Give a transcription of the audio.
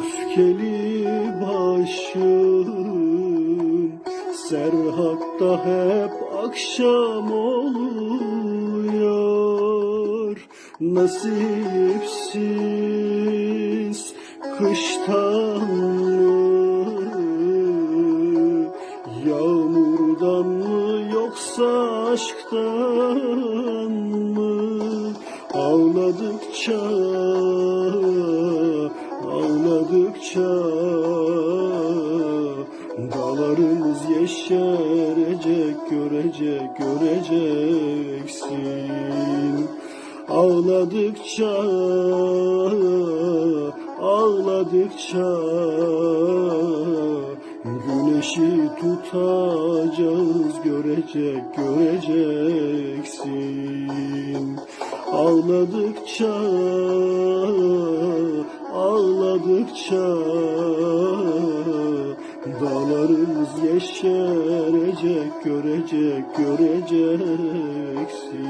Öfkeli başım. Serhatta hep akşam oluyor. Nasipsiz kıştan mı? Yağmurdan mı yoksa aşktan mı? Ağladıkça Dağlarımız yeşerecek görecek göreceksin. Ağladıkça Ağladıkça Güneşi tutacağız görecek göreceksin. Ağladıkça Ağladıkça yeşerecek görecek göreceksin